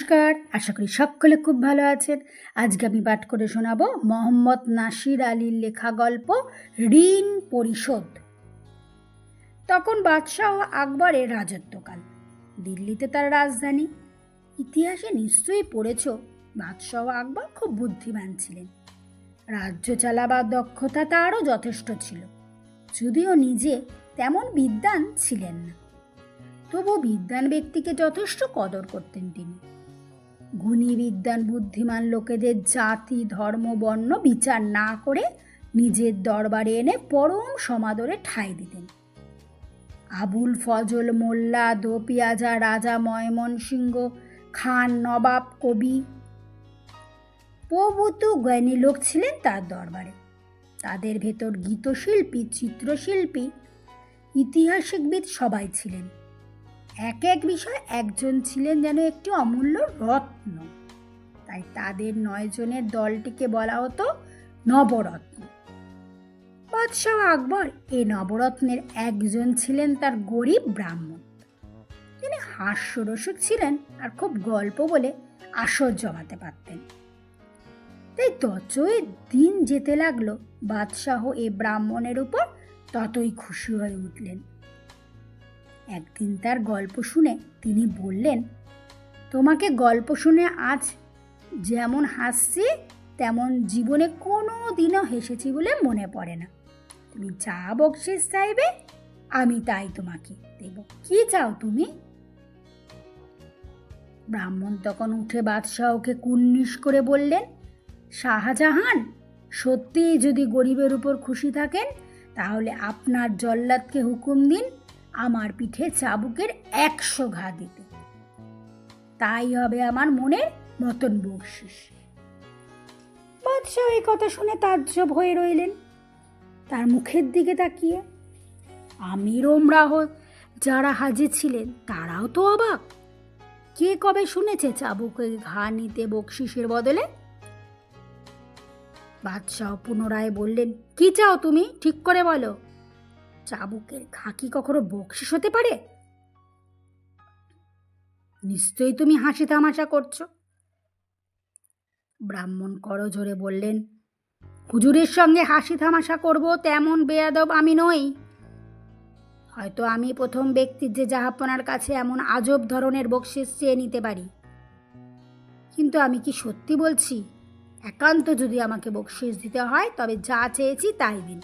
নমস্কার, আশা করি সকলে খুব ভালো আছেন। আজকে আমি পাঠ করে শোনাবো মোহাম্মদ নাসির আলীর লেখা গল্প, ঋণ পরিশোধ। তখন বাদশাহ আকবরের রাজত্বকাল। দিল্লিতে তার রাজধানী। ইতিহাসে নিশ্চয়ই পড়েছ, বাদশাহ আকবর খুব বুদ্ধিমান ছিলেন। রাজ্য চালাবার দক্ষতা তারও যথেষ্ট ছিল, যদিও নিজে তেমন বিদ্বান ছিলেন না। তবু বিদ্বান ব্যক্তিকে যথেষ্ট কদর করতেন তিনি। গুণী বিদ্যান বুদ্ধিমান লোকেদের জাতি, ধর্ম, বর্ণ বিচার না করে নিজের দরবারে এনে পরম সমাদরে ঠাঁই দিতেন। আবুল ফজল, মোল্লা, দোপিয়াজা, রাজা ময়মনসিংহ খান নবাব কবি প্রভূত জ্ঞানী লোক ছিলেন তার দরবারে। তাদের ভেতর গীতশিল্পী, চিত্রশিল্পী, ইতিহাসিকবিদ সবাই ছিলেন। এক এক বিষয় একজন ছিলেন যেন একটি অমূল্য রত্ন। তাই তাদের নয় জনের দলটিকে বলা হতো নবরত্ন। বাদশাহ আকবর এই নবরত্নের একজন ছিলেন তার গরিব ব্রাহ্মণ। তিনি হাস্যরসিক ছিলেন আর খুব গল্প বলে আসর জমাতে পারতেন। তাই ততই দিন যেতে লাগল, বাদশাহ এই ব্রাহ্মণের উপর ততই খুশি হয়ে উঠলেন। একদিন তার গল্প শুনে তিনি বললেন, তোমাকে গল্প শুনে আজ যেমন হাসছি, তেমন জীবনে কোনো দিনও হেসেছি বলে মনে পড়ে না। তুমি যা বকশিস চাইবে, আমি তাই তোমাকে দেব। কি চাও তুমি? ব্রাহ্মণ তখন উঠে বাদশাহকে কুন্নিস করে বললেন, শাহজাহান, সত্যিই যদি গরিবের উপর খুশি থাকেন, তাহলে আপনার জল্লাদকে হুকুম দিন আমার পিঠে চাবুকের একশো ঘা দিতে। তাই হবে আমার মনের মতন বকশিস। বাদশাহ এই কথা শুনে তাজ্জব হয়ে রইলেন। তার মুখের দিকে তাকিয়ে আমির ওমরাহ যারা হাজির ছিলেন, তারাও তো অবাক। কে কবে শুনেছে চাবুকে ঘা নিতে বকশিসের বদলে? বাদশাহ পুনরায় বললেন, কি চাও তুমি? ঠিক করে বলো। চাবুকের ঘা কি কখনো বকশিস হতে পারে? নিশ্চয়ই তুমি হাসি তামাশা করছ। ব্রাহ্মণ করজোরে বললেন, হুজুরের সঙ্গে হাসি তামাশা করব তেমন বেয়াদব আমি নই। হয়তো আমি প্রথম ব্যক্তির যে জাহাপনার কাছে এমন আজব ধরনের বকশিস চেয়ে নিতে পারি। কিন্তু আমি কি সত্যি বলছি? একান্ত যদি আমাকে বকশিস দিতে হয়, তবে যা চেয়েছি তাই দিন।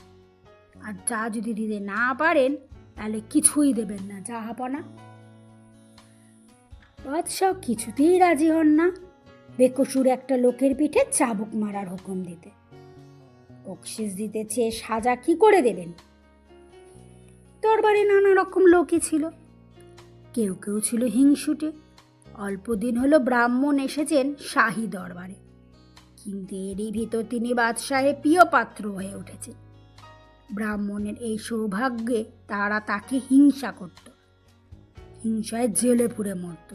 আর যা যদি দিতে না পারেন, তাহলে কিছুই দেবেন না জাহাপনা বাদশাহ কিছুতেই রাজি হন না। বেকসুর একটা লোকের পিঠে চাবুক মারার হুকুম দিতে। বকশিস দিতে চেয়ে সাজা কি করে দেবেন? দরবারে নানা রকম লোকই ছিল। কেউ কেউ ছিল হিংসুটে। অল্প দিন হলো ব্রাহ্মণ এসেছেন শাহী দরবারে। কিন্তু এরই ভিতর তিনি বাদশাহে প্রিয় পাত্র হয়ে উঠেছেন। ব্রাহ্মণের এই সৌভাগ্যে তারা তাকে হিংসা করত। হিংসায় জেলে পুড়ে মরত।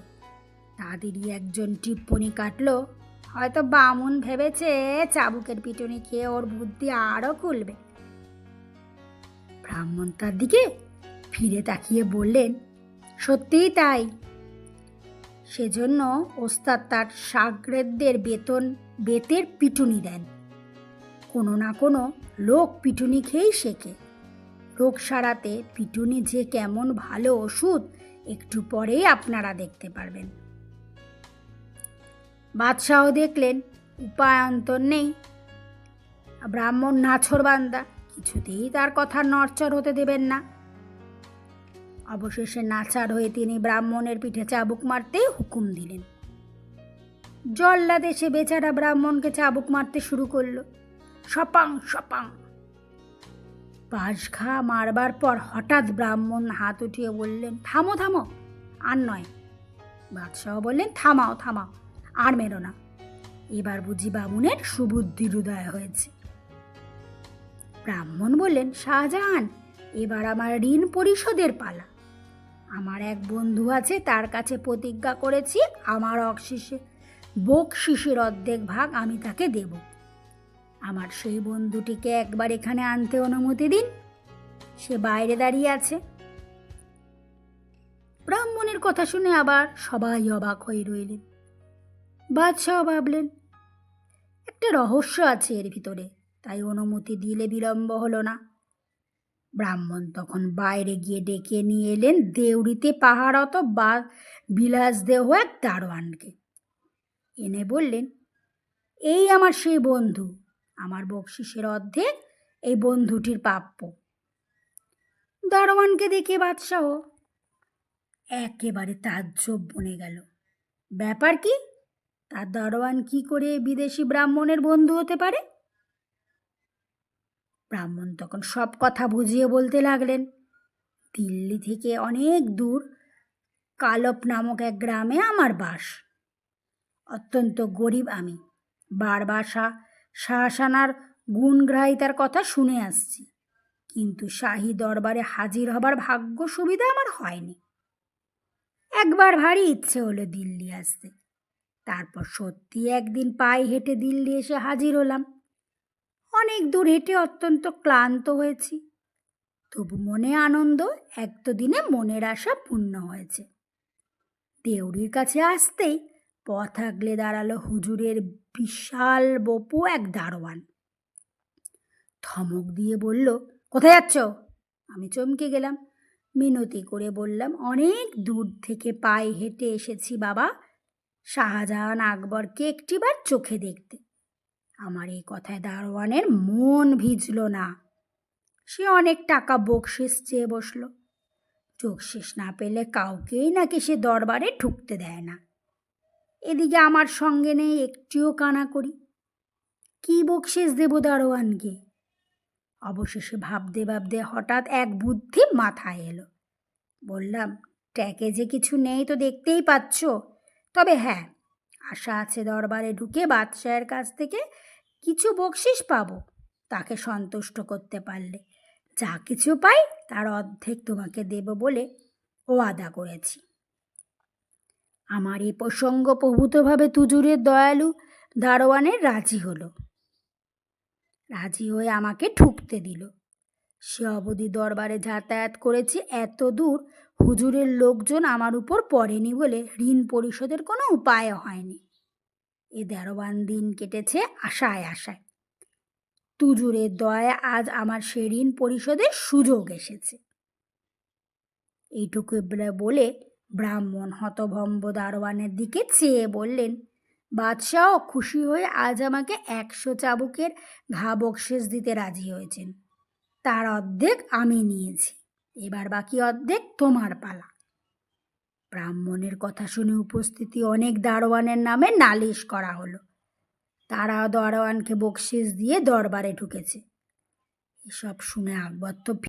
তাদেরই একজন টিপ্পনি কাটলো, হয়তো বামুন ভেবেছে চাবুকের পিটুনি খেয়ে ওর বুদ্ধি আরও খুলবে। ব্রাহ্মণ তার দিকে ফিরে তাকিয়ে বললেন, সত্যিই তাই। সেজন্য ওস্তাদ তার সাগরেদদের বেতন, বেতের পিটুনি দেন। কোনো না কোনো লোক পিটুনি খেয়েই শেখে। রোগ সারাতে পিটুনি যে কেমন ভালো ওষুধ, একটু পরেই আপনারা দেখতে পারবেন। বাদশাহ দেখলেন উপায়ন্তর নেই। ব্রাহ্মণ নাছর বান্দা, কিছুতেই তার কথা নড়চড় হতে দেবেন না। অবশেষে নাচার হয়ে তিনি ব্রাহ্মণের পিঠে চাবুক মারতে হুকুম দিলেন। জল্লাদ এসে বেচারা ব্রাহ্মণকে চাবুক মারতে শুরু করল। সপাং সপাং ঘা মারবার পর হঠাৎ ব্রাহ্মণ হাত উঠিয়ে বললেন, থামো থামো, আর নয়। বাদশাহ বললেন, থামাও থামাও, আর মেরো না। এবার বুঝি বামুনের সুবুদ্ধির হৃদয় হয়েছে। ব্রাহ্মণ বললেন, শাহজাহান, এবার আমার ঋণ পরিশোধের পালা। আমার এক বন্ধু আছে, তার কাছে প্রতিজ্ঞা করেছি, আমার অকশিসে বকশিসের অর্ধেক ভাগ আমি তাকে দেব। আমার সেই বন্ধুটিকে একবার এখানে আনতে অনুমতি দিন। সে বাইরে দাঁড়িয়ে আছে। ব্রাহ্মণের কথা শুনে আবার সবাই অবাক হয়ে রইলেন। বাদশাহ ভাবলেন, একটা রহস্য আছে এর ভিতরে, তাই অনুমতি দিলে বিলম্ব হলো না। ব্রাহ্মণ তখন বাইরে গিয়ে ডেকে নিয়ে এলেন দেউড়িতে পাহাড়ত বা বিলাস দেহ এক দারোয়ানকে। এনে বললেন, এই আমার সেই বন্ধু আমার বকশিসের অর্ধেক এই বন্ধুটির প্রাপ্য। দারোয়ানকে দেখে বাদশাহ একেবারে তাজ্জব বনে গেল। ব্যাপার কি? তার দারোয়ান কি করে বিদেশি ব্রাহ্মণের বন্ধু হতে পারে? ব্রাহ্মণ তখন সব কথা বুঝিয়ে বলতে লাগলেন। দিল্লি থেকে অনেক দূর কালপ নামক এক গ্রামে আমার বাস। অত্যন্ত গরিব আমি। বারবার শাহ শাহসানার গুণগ্রাহিতার কথা শুনে আসছি। কিন্তু শাহী দরবারে হাজির হবার ভাগ্য সুবিধা আমার হয়নি। একবার ভারী ইচ্ছে হলো দিল্লি আসতে। তারপর সত্যি একদিন পায়ে হেঁটে দিল্লি এসে হাজির হলাম। অনেক দূর হেঁটে অত্যন্ত ক্লান্ত হয়েছি। তবু মনে আনন্দ এক তো দিনে মনের আশা পূর্ণ হয়েছে। দেউড়ির কাছে আসতেই পথ আগলে দাঁড়াল হুজুরের বিশাল বপু এক দারোয়ান। ধমক দিয়ে বলল, কোথায় যাচ্ছ? আমি চমকে গেলাম। মিনতি করে বললাম, অনেক দূর থেকে পায়ে হেঁটে এসেছি বাবা। শাহজাহান আকবরকে একটিবার চোখে দেখতে। আমার এই কথায় দারোয়ানের মন ভিজল না। সে অনেক টাকা বকশিস চেয়ে বসল। চোখশেষ না পেলে কাউকেই নাকি সে দরবারে ঢুকতে দেয় না। এদিকে আমার সঙ্গে নেই একটিও কানা করি কি বকশিস দেব দারোয়ানকে? অবশেষে ভাবতে ভাবতে হঠাৎ এক বুদ্ধি মাথায় এলো। বললাম, ট্যাকে যে কিছু নেই তো দেখতেই পাচ্ছ। তবে হ্যাঁ আশা আছে দরবারে ঢুকে বাদশাহের কাছ থেকে কিছু বকশিস পাবো। তাকে সন্তুষ্ট করতে পারলে যা কিছু পাই তার অর্ধেক তোমাকে দেব বলে ও আদা করেছি। আমার এই প্রসঙ্গ প্রভূতভাবে তুজুরের দয়ালু দারোয়ানের রাজি হলো। রাজি হয়ে আমাকে ঠুকতে দিল। সে অবধি দরবারে যাতায়াত করেছি এত দূর হুজুরের লোকজন আমার উপর পড়েনি বলে ঋণ পরিশোধের কোনো উপায় হয়নি। এ দেরোবান দিন কেটেছে আশায় আশায়। তুজুরের দয়ায় আজ আমার সে ঋণ পরিশোধের সুযোগ এসেছে। এইটুকু বলে ব্রাহ্মণ হতভম্ব দারোয়ানের দিকে চেয়ে বললেন, বাদশাহ খুশি হয়ে আজ আমাকে একশো চাবুকের ঘা বকশেষ দিতে রাজি হয়েছেন। তার অর্ধেক আমি নিয়েছি, এবার বাকি অর্ধেক তোমার পালা। ব্রাহ্মণের কথা শুনে উপস্থিতি অনেক দারোয়ানের নামে নালিশ করা হলো। তারা দারোয়ানকে বকশিস দিয়ে দরবারে ঢুকেছে। এসব শুনে আকবর তো